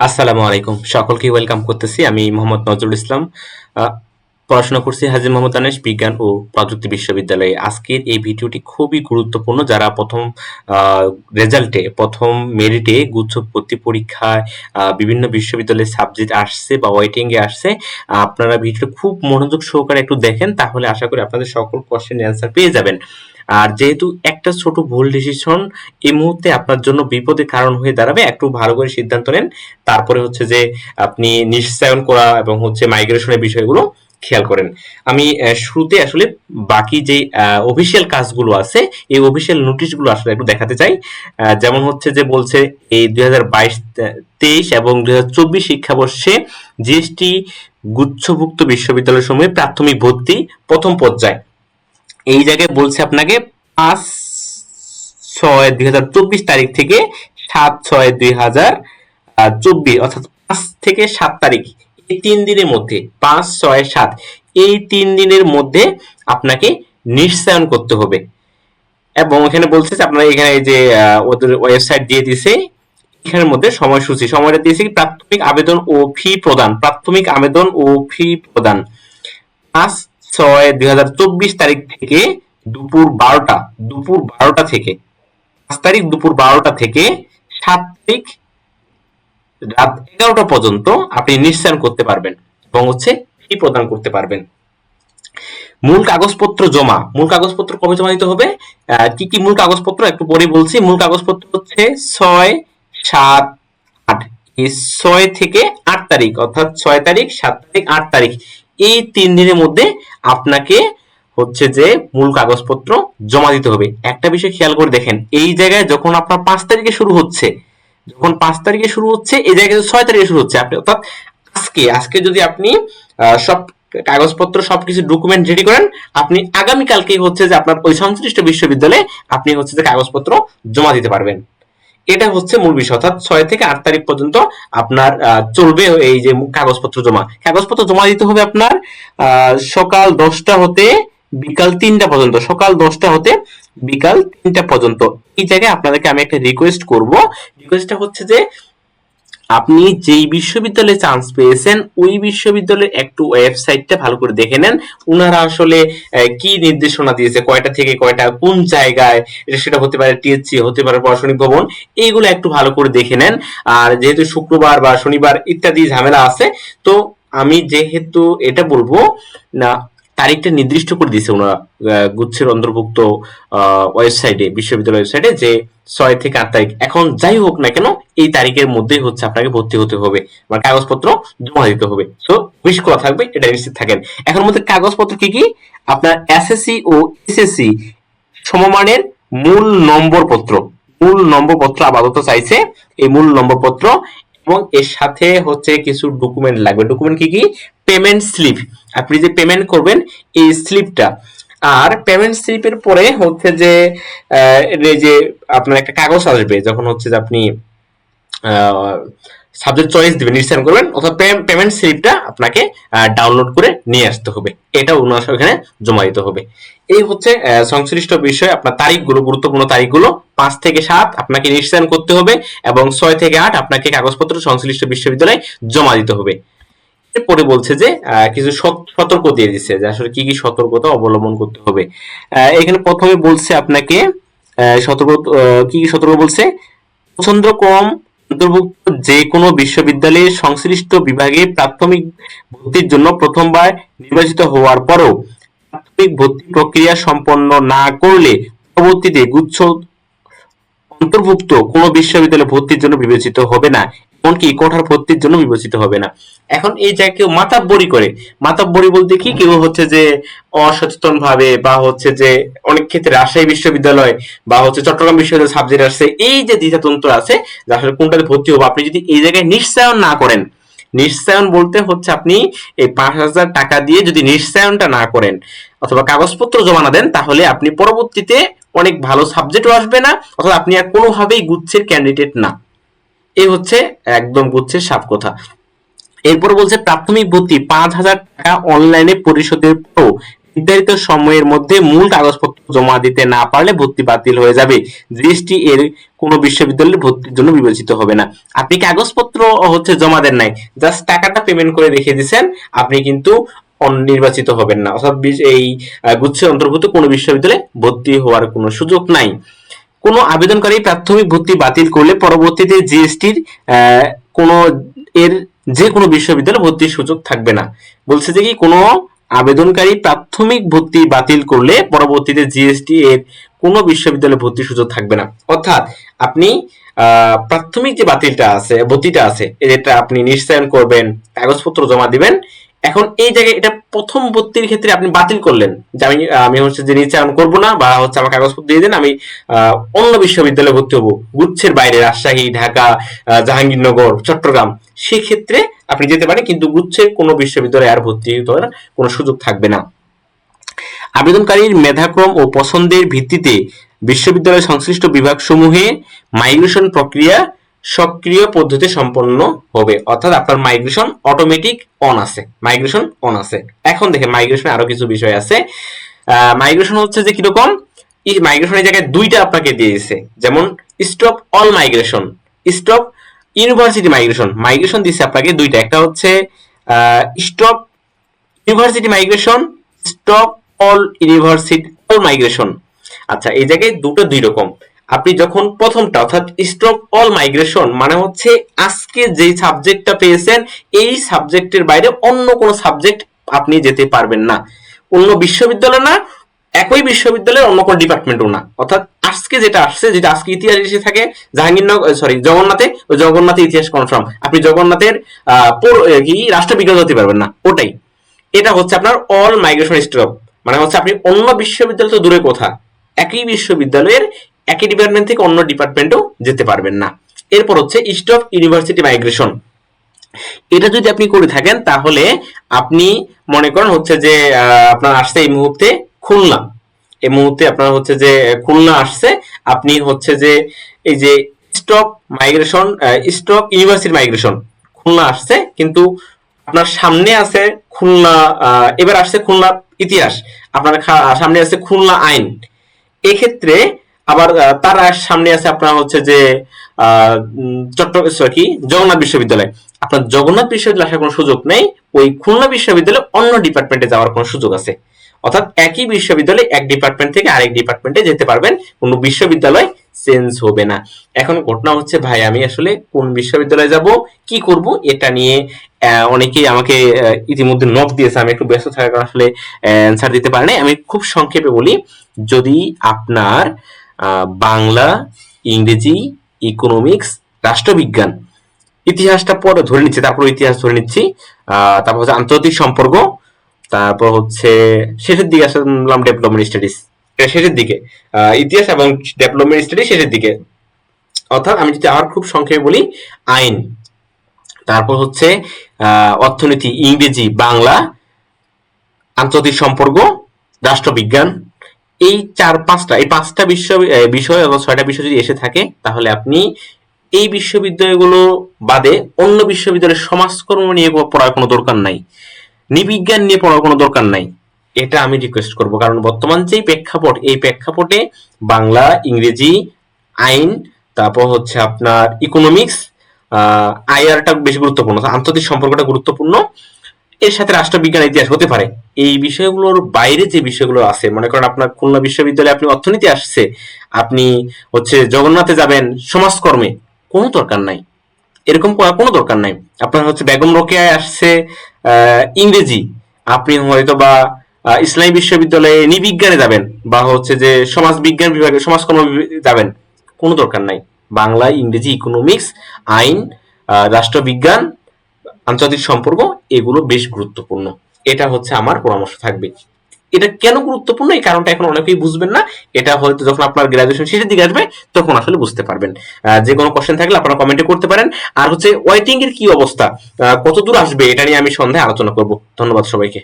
আসসালামু আলাইকুম। সকলকে ওয়েলকাম করতেছি। আমি মোহাম্মদ নজরুল ইসলাম। পড়াশোনা করছি হাজী মোহাম্মদ আনিস বিজ্ঞান ও প্রযুক্তি বিশ্ববিদ্যালয়ে। আজকের এই ভিডিওটি খুবই গুরুত্বপূর্ণ। যারা প্রথম রেজাল্টে, প্রথম মেরিটে গুচ্ছ ভর্তি পরীক্ষায় বিভিন্ন বিশ্ববিদ্যালয়ের সাবজেক্ট আসছে বা ওয়েটিং এ আসছে, আপনারা ভিডিওটা খুব মনোযোগ সহকারে একটু দেখেন, তাহলে আশা করি আপনাদের সকল কোশ্চেন অ্যান্সার পেয়ে যাবেন। আর যেহেতু একটা ছোট ভুল ডিসিশন এই মুহূর্তে আপনার জন্য বিপদের কারণ হয়ে দাঁড়াবে। একটু ভালো করে সিদ্ধান্ত নেন। তারপরে হচ্ছে যে আপনি নিশ্চয়ন করা এবং হচ্ছে মাইগ্রেশনের বিষয়গুলো খেয়াল করেন। আমি শুরুতে আসলে বাকি যে অফিসিয়াল কাজগুলো আছে, এই অফিসিয়াল নোটিশগুলো আসলে একটু দেখাতে চাই। যেমন হচ্ছে যে বলছে, এই দুই হাজার বাইশ তেইশ এবং দুই হাজার চব্বিশ শিক্ষাবর্ষে জিএসটি গুচ্ছভুক্ত বিশ্ববিদ্যালয় সমূহে প্রাথমিক ভর্তি প্রথম পর্যায়ে। এই জায়গায় বলছে আপনাকে পাঁচ ছয় দুই হাজার চব্বিশ তারিখ থেকে সাত ছয় দুই হাজার চব্বিশ, অর্থাৎ পাঁচ থেকে সাত তারিখ, এই তিন দিনের মধ্যে, পাঁচ ছয় সাত, এই তিন দিনের মধ্যে আপনাকে নিশ্চয়ন করতে হবে। এবং এখানে বলছে যে আপনারা এখানে যে ওদের ওয়েবসাইট দিয়ে দিছে এখানের মধ্যে সময়সূচি, সময়টা দিয়েছে কি প্রাথমিক আবেদন ও ফি প্রদান, প্রাথমিক আবেদন ও ফি প্রদান। পাঁচ ছয় দুই তারিখ থেকে দুপুর বারোটা দুপুর বারোটা থেকে। পাঁচ তারিখ দুপুর বারোটা থেকে সাত তারিখ রাত এগারোটা পর্যন্ত আপনি নিশ্চয়ন করতে পারবেন এবং হচ্ছে ফি প্রদান করতে পারবেন। মূল কাগজপত্র জমা। মূল কাগজপত্র কবে জমা দিতে হবে? কি কি মূল কাগজপত্র? একটু পরে বলছি। মূল কাগজপত্র হচ্ছে ছয় সাত আট। ছয় থেকে আট তারিখ, অর্থাৎ ছয় তারিখ, সাত তারিখ, আট তারিখ। এই তিন দিনের মধ্যে আপনাকে হচ্ছে যে মূল কাগজপত্র জমা দিতে হবে। একটা বিষয় খেয়াল করে দেখেন, এই জায়গায় যখন আপনার পাঁচ তারিখে শুরু হচ্ছে, যখন পাঁচ তারিখে শুরু হচ্ছে, এই জায়গায় ছয় তারিখে শুরু হচ্ছে। আপনি অর্থাৎ আজকে আজকে যদি আপনি সব কাগজপত্র, সবকিছু ডকুমেন্ট রেডি করেন, আপনি আগামীকালকে হচ্ছে যে আপনার ওই সংশ্লিষ্ট বিশ্ববিদ্যালয়ে আপনি হচ্ছে যে কাগজপত্র জমা দিতে পারবেন। এটা হচ্ছে মূল বিষয়, অর্থাৎ ছয় থেকে আট তারিখ পর্যন্ত আপনার চলবে এই যে কাগজপত্র জমা। কাগজপত্র জমা দিতে হবে আপনার সকাল দশটা হতে বিকাল তিনটা পর্যন্ত, সকাল দশটা হতে বিকাল তিনটা পর্যন্ত। এই জায়গায় আপনাদেরকে আমি একটা রিকোয়েস্ট করব। রিকোয়েস্টটা হচ্ছে যে আপনি যেই বিশ্ববিদ্যালয়ে চান্স পেয়েছেন, ওই বিশ্ববিদ্যালয়ের একটু ওয়েবসাইটটা ভালো করে দেখে নেন। ওনারা আসলে কি নির্দেশনা দিয়েছে, কয়টা থেকে কয়টা, কোন জায়গায় সেটা হতে পারে টিএসসি হতে পারে প্রশাসনিক ভবন, এইগুলো একটু ভালো করে দেখে নেন। আর যেহেতু শুক্রবার বা শনিবার ইত্যাদি ঝামেলা আছে, তো আমি যেহেতু এটা বলব, না তারিখটা নির্দিষ্ট করে দিয়েছে ওনারা গুচ্ছের অন্তর্ভুক্ত ওয়েবসাইটে, বিশ্ববিদ্যালয় ওয়েবসাইটে যে ছয় থেকে আট তারিখ। এখন যাই হোক না কেন, এই তারিখের মধ্যেই হচ্ছে আপনাকে ভর্তি হতে হবে। বা কাগজপত্র জমা দিতে হবে। তো উইশ করা থাকবে, এটা নিশ্চিত থাকেন। এখন মধ্যে কাগজপত্র কি কি? আপনার এসএসসি ও এসএসসি সমমানের মূল নম্বর পত্র মূল নম্বর পত্র আপাতত চাইছে। এই মূল নম্বর পত্র এবং এর সাথে হচ্ছে কিছু ডকুমেন্ট লাগবে। ডকুমেন্ট কি কি? পেমেন্ট স্লিপ আপনি যে পেমেন্ট করবেন, এই স্লিপটা আর পেমেন্ট স্লিপের পরে হচ্ছে যে যে আপনার একটা কাগজ আসবে, যখন হচ্ছে যে আপনি সাবজেক্ট চয়েস দিবেন নির্ধারণ করবেন, অথবা পেমেন্ট স্লিপটা আপনাকে ডাউনলোড করে নিয়ে আসতে হবে। এটা ওনার এখানে জমা দিতে হবে। এই হচ্ছে সংশ্লিষ্ট বিষয়, আপনার তারিখগুলো, গুরুত্বপূর্ণ তারিখগুলো। পাঁচ থেকে সাত আপনাকে নিশ্চয়ন করতে হবে এবং ছয় থেকে আট আপনাকে কাগজপত্র সংশ্লিষ্ট বিশ্ববিদ্যালয়ে জমা দিতে হবে। এরপরে বলছে যে কিছু সত- সতর্ক দিয়ে দিচ্ছে যে আসলে কি কি সতর্কতা অবলম্বন করতে হবে। এখানে প্রথমে বলছে আপনাকে সতর্ক কি কি সতর্ক বলছে? পছন্দ কম অন্তর্ভুক্ত যে কোনো বিশ্ববিদ্যালয়ের সংশ্লিষ্ট বিভাগে প্রাথমিক ভর্তির জন্য প্রথমবার নির্বাচিত হওয়ার পরও প্রাথমিক ভর্তি প্রক্রিয়া সম্পন্ন না করলে পরবর্তীতে গুচ্ছ অন্তর্ভুক্ত কোনো বিশ্ববিদ্যালয়ে ভর্তির জন্য বিবেচিত হবে না। এমনকি কোঠার ভর্তির জন্য বিবেচিত হবে না। এখন এই জায়গায় কেউ মাতাব্বরি করে। মাতাব্বরি বলতে কি? কেউ হচ্ছে যে অসচেতন ভাবে বা হচ্ছে যে অনেক ক্ষেত্রে রাজশাহী বিশ্ববিদ্যালয় বা হচ্ছে চট্টগ্রাম বিশ্ববিদ্যালয় সাবজেক্ট আসছে এই যে দ্বিধাতন্ত্র আছে, যে আসলে কোনটাতে ভর্তি হব? আপনি যদি এই জায়গায় নিশ্চয়ন না করেন নিশ্চয়ন বলতে হচ্ছে আপনি এই পাঁচ হাজার টাকা দিয়ে যদি নিশ্চয়নটা না করেন অথবা কাগজপত্র জমা না দেন, তাহলে আপনি পরবর্তীতে অনেক ভালো সাবজেক্টও আসবে না অথবা আপনি আর কোনোভাবেই গুচ্ছের ক্যান্ডিডেট না। এই হচ্ছে একদম গুচ্ছের সাপ কথা। এরপর বলছে, প্রাথমিক ভর্তি পাঁচ হাজার টাকা অনলাইনে পরিশোধের পরও নির্ধারিত সময়ের মধ্যে মূল কাগজপত্র জমা দিতে না পারলে ভর্তি বাতিল হয়ে যাবে। জিএসটি এর কোনো বিশ্ববিদ্যালয়ের ভর্তির জন্য বিবেচিত হবে না। আপনি কাগজপত্র হচ্ছে জমা দেন নাই জাস্ট টাকাটা পেমেন্ট করে রেখে দিয়েছেন আপনি কিন্তু নির্বাচিত হবেন না। অর্থাৎ এই গুচ্ছের অন্তর্ভুক্ত কোনো বিশ্ববিদ্যালয়ে ভর্তি হওয়ার কোনো সুযোগ নাই। কোনো আবেদনকারী প্রাথমিক ভর্তি বাতিল করলে পরবর্তীতে জিএসটির কোনো এর যে কোনো বিশ্ববিদ্যালয়ে ভর্তির সুযোগ থাকবে না। বলছে যে কি, কোনো আবেদনকারী প্রাথমিক ভর্তি বাতিল করলে পরবর্তীতে জিএসটি এর কোনো বিশ্ববিদ্যালয়ে ভর্তির সুযোগ থাকবে না। অর্থাৎ আপনি প্রাথমিক যে বাতিলটা আছে, ভর্তিটা আছে এটা আপনি নিশ্চয়ন করবেন, কাগজপত্র জমা দিবেন এখন এই জায়গায় এটা প্রথম ভর্তির ক্ষেত্রে আপনি বাতিল করলেন যে আমি আমি হচ্ছে যে নিশ্চয়ন করব না, বা হচ্ছে আমার কাগজপত্র দিয়ে দেন, আমি অন্য বিশ্ববিদ্যালয়ে ভর্তি হব। গুচ্ছের বাইরে রাজশাহী, ঢাকা জাহাঙ্গীরনগর, চট্টগ্রাম। সেক্ষেত্রে আপনি যেতে পারেন, কিন্তু গুচ্ছের কোনো বিশ্ববিদ্যালয়ে আর ভর্তি হওয়ার কোনো সুযোগ থাকবে না। আবেদনকারীর মেধাক্রম ও পছন্দের ভিত্তিতে বিশ্ববিদ্যালয় সংশ্লিষ্ট বিভাগসমূহে মাইগ্রেশন প্রক্রিয়া সক্রিয় পদ্ধতি সম্পন্ন হবে। অর্থাৎ আপনার মাইগ্রেশন অটোমেটিক অন আছে। মাইগ্রেশন অন আছে। এখন দেখে মাইগ্রেশনে আরও কিছু বিষয় আছে। মাইগ্রেশন হচ্ছে যে কীরকম? মাইগ্রেশনের জায়গায় দুইটা আপনাকে দিয়েছে যেমন stop all migration stop university migration migration দিচ্ছে আপনাকে দুইটা। একটা হচ্ছে stop university migration stop all university all migration আচ্ছা এই জায়গায় দুটো দুই রকম। আপনি যখন প্রথমটা, অর্থাৎ স্টপ অল মাইগ্রেশন মানে হচ্ছে আজকে যেই সাবজেক্টটা পেয়েছেন, এই সাবজেক্টের বাইরে অন্য কোনো সাবজেক্ট আপনি যেতে পারবেন না। অন্য বিশ্ববিদ্যালয় না, একই বিশ্ববিদ্যালয়ের অন্য কোনো ডিপার্টমেন্টও না। অর্থাৎ আজকে যেটা আসছে, যেটা আজকে ইতিহাস এসে থাকে, জাহাঙ্গীরনগর সরি জগন্নাথে, ওই জগন্নাথে ইতিহাস কনফার্ম আপনি জগন্নাথের কি, রাষ্ট্রবিজ্ঞান হতে পারবেন না। ওটাই। এটা হচ্ছে আপনার অল মাইগ্রেশন স্টপ মানে হচ্ছে আপনি অন্য বিশ্ববিদ্যালয় তো দূরে কথা। একই বিশ্ববিদ্যালয়ের একই ডিপার্টমেন্ট থেকে অন্য ডিপার্টমেন্টেও যেতে পারবেন না। এরপর হচ্ছে স্টপ ইউনিভার্সিটি মাইগ্রেশন এটা যদি আপনি করে থাকেন, তাহলে আপনি মনে করেন হচ্ছে যে আপনার আসছে এই মুহূর্তে খুলনা। এই মুহূর্তে আপনার হচ্ছে যে, খুলনা আসছে, আপনি হচ্ছে যে, এই যে stop migration stop university migration Khulna আসছে, কিন্তু আপনার সামনে আছে খুলনা এবার আসছে খুলনা ইতিহাস, আপনার সামনে আছে খুলনা আইন। এক্ষেত্রে আবার তার সামনে আছে আপনার হচ্ছে যে চট্টগ্রাম কি? জগন্নাথ বিশ্ববিদ্যালয়। আপনার জগন্নাথ বিশ্ববিদ্যালয় আসার কোনো সুযোগ নেই, ওই খুলনা বিশ্ববিদ্যালয়ে অন্য ডিপার্টমেন্টে যাওয়ার কোনো সুযোগ আছে। অর্থাৎ একই বিশ্ববিদ্যালয়ে এক ডিপার্টমেন্ট থেকে আরেক ডিপার্টমেন্টে যেতে পারবেন, কোনো বিশ্ববিদ্যালয় চেঞ্জ হবে না। এখন ঘটনা হচ্ছে, ভাই, আমি আসলে কোন বিশ্ববিদ্যালয়ে যাব, কি করব, এটা নিয়ে অনেকেই আমাকে ইতিমধ্যে নক দিয়েছে, আমি একটু ব্যস্ত থাকার কারণে আসলে অ্যান্সার দিতে পারি নাই। আমি খুব সংক্ষেপে বলি, যদি আপনার বাংলা, ইংরেজি ইকোনমিক্স রাষ্ট্রবিজ্ঞান। ইতিহাসটা পরে ধরে নিচ্ছি, তারপর ইতিহাস ধরে নিচ্ছি। তারপর হচ্ছে আন্তর্জাতিক সম্পর্ক, তারপর হচ্ছে শেষের দিকে আসলাম ডেভেলপমেন্ট স্টাডিজ শেষের দিকে। ইতিহাস এবং ডেভেলপমেন্ট স্টাডিজ শেষের দিকে। অর্থাৎ আমি যদি আর খুব সংক্ষেপে বলি, আইন। তারপর হচ্ছে অর্থনীতি, ইংরেজি, বাংলা, আন্তর্জাতিক সম্পর্ক, রাষ্ট্রবিজ্ঞান। এই চার পাঁচটা, এই পাঁচটা বিশ্ব বিষয় এবং ছয়টা বিষয় যদি এসে থাকে, তাহলে আপনি এই বিশ্ববিদ্যালয়গুলো বাদে অন্য বিশ্ববিদ্যালয়ের সমাজকর্ম নিয়ে পড়ার কোনো দরকার নাই। নিবিজ্ঞান নিয়ে পড়ার কোনো দরকার নাই। এটা আমি রিকোয়েস্ট করব, কারণ বর্তমান যেই প্রেক্ষাপট, এই প্রেক্ষাপটে বাংলা, ইংরেজি, আইন, তারপর হচ্ছে আপনার ইকোনমিক্স আইআরটা বেশি গুরুত্বপূর্ণ। আন্তর্জাতিক সম্পর্কটা গুরুত্বপূর্ণ। এর সাথে রাষ্ট্রবিজ্ঞান ইতিহাস হতে পারে। এই বিষয়গুলোর বাইরে যে বিষয়গুলো আছে, মনে করেন আপনার খুলনা বিশ্ববিদ্যালয়ে আপনি অর্থনীতি আসছে, আপনি হচ্ছে জগন্নাথে যাবেন, সমাজকর্মে, কোনো দরকার নাই। এরকম কোনো দরকার নাই। আপনার হচ্ছে বেগম রোকেয়ায় আসছে ইংরেজি। আপনি হয়তো বা ইসলামী বিশ্ববিদ্যালয়ে নিবিজ্ঞানে যাবেন, বা হচ্ছে যে সমাজ বিজ্ঞান বিভাগে, সমাজকর্ম যাবেন, কোনো দরকার নাই। বাংলা, ইংরেজি ইকোনমিক্স আইন রাষ্ট্রবিজ্ঞান আন্তর্জাতিক সম্পর্ক এগুলো বেশ গুরুত্বপূর্ণ। এটা হচ্ছে আমার পরামর্শ থাকবে। এটা কেন গুরুত্বপূর্ণ? এই কারণটা এখন অনেকেই বুঝবেন না। এটা হয়তো যখন আপনার গ্রাজুয়েশন শেষের দিকে আসবে তখন আসলে বুঝতে পারবেন। যে কোনো কোশ্চেন থাকলে আপনারা কমেন্টে করতে পারেন। আর হচ্ছে ওয়েটিং এর কি অবস্থা? আহ, কত দূর আসবে? এটা নিয়ে আমি সন্ধ্যায় আলোচনা করব। ধন্যবাদ সবাইকে।